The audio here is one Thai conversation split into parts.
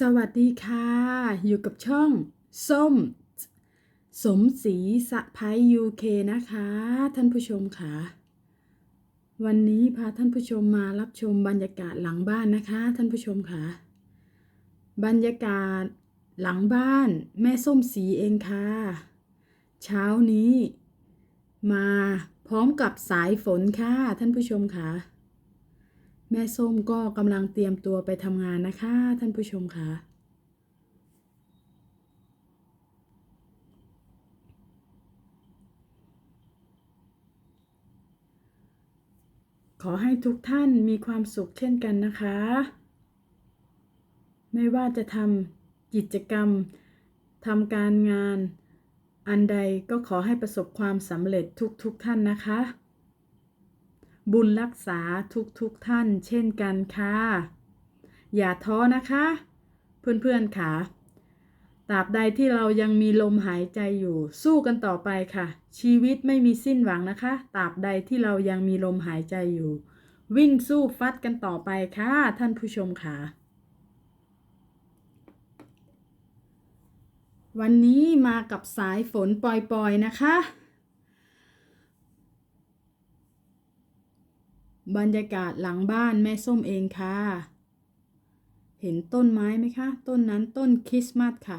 สวัสดีค่ะ อยู่กับช่อง ส้ม สมศรีสะพ้ายยูเคนะคะ ท่านผู้ชมค่ะ วันนี้พาท่านผู้ชมมารับชมบรรยากาศหลังบ้านนะคะ ท่านผู้ชมค่ะ บรรยากาศหลังบ้านแม่ส้มสีเองค่ะ เช้านี้ มาพร้อมกับสายฝนค่ะ ท่านผู้ชมค่ะ แม่ส้มก็กำลังเตรียมตัวไปทำงานนะคะ ท่านผู้ชมคะขอให้ทุกท่านมีความสุขเช่นกันนะคะ ไม่ว่าจะทำกิจกรรมทำการงานอันใดก็ขอให้ประสบความสำเร็จทุกๆทท่านนะคะ บุญรักษาทุกๆทท่านเช่นกันค่ะ อย่าท้อนะคะ เพื่อนๆค่ะตราบใดที่เรายังมีลมหายใจอยู่ สู้กันต่อไปค่ะ ชีวิตไม่มีสิ้นหวังนะคะตราบใดที่เรายังมีลมหายใจอยู่ วิ่งสู้ฟัดกันต่อไปค่ะ ท่านผู้ชมค่ะ วันนี้มากับสายฝนปล่อยๆนะคะ บรรยากาศหลังบ้านแม่ส้มเองค่ะ เห็นต้นไม้ไหมคะ ต้นนั้นต้นคริสต์มาสค่ะ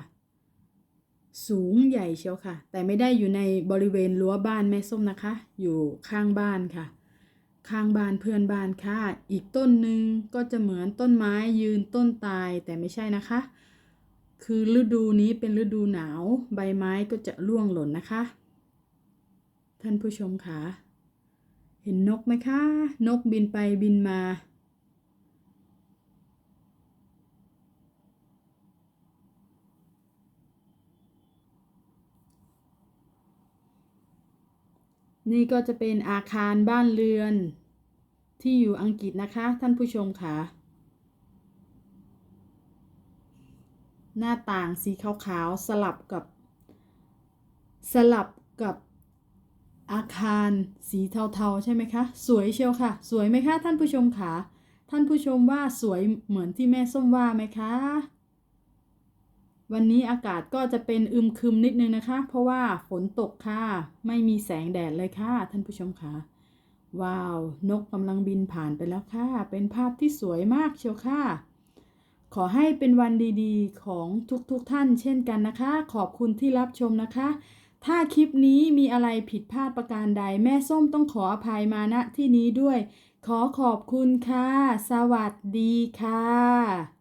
สูงใหญ่เชียวค่ะ แต่ไม่ได้อยู่ในบริเวณรั้วบ้านแม่ส้มนะคะ อยู่ข้างบ้านค่ะ ข้างบ้านเพื่อนบ้านค่ะ อีกต้นหนึ่งก็จะเหมือนต้นไม้ยืนต้นตายแต่ไม่ใช่นะคะ คือฤดูนี้เป็นฤดูหนาว ใบไม้ก็จะร่วงหล่นนะคะ ท่านผู้ชมค่ะ เห็นนกไหมคะ นกบินไปบินมา นี่ก็จะเป็นอาคารบ้านเรือน ที่อยู่อังกฤษนะคะ ท่านผู้ชมค่ะ หน้าต่างสีขาวๆ สลับกับ สลับกับ อาคารสีเทาๆ ใช่ไหมคะ สวยเชียวค่ะ สวยไหมคะ ท่านผู้ชมคะท่านผู้ชมว่าสวยเหมือนที่แม่ส้มว่าไหมคะ วันนี้อากาศก็จะเป็นอึมครึมนิดนึงนะคะ เพราะว่าฝนตกค่ะ ไม่มีแสงแดดเลยค่ะ ท่านผู้ชมค่ะว้าว นกกำลังบินผ่านไปแล้วค่ะ เป็นภาพที่สวยมากเชียวค่ะ ขอให้เป็นวันดีๆ ของทุกๆทท่านเช่นกันนะคะ ขอบคุณที่รับชมนะคะ ถ้าคลิปนี้มีอะไรผิดพลาดประการใดแม่ส้มต้องขออภัยมาณที่นี้ด้วย ขอขอบคุณค่ะ สวัสดีค่ะ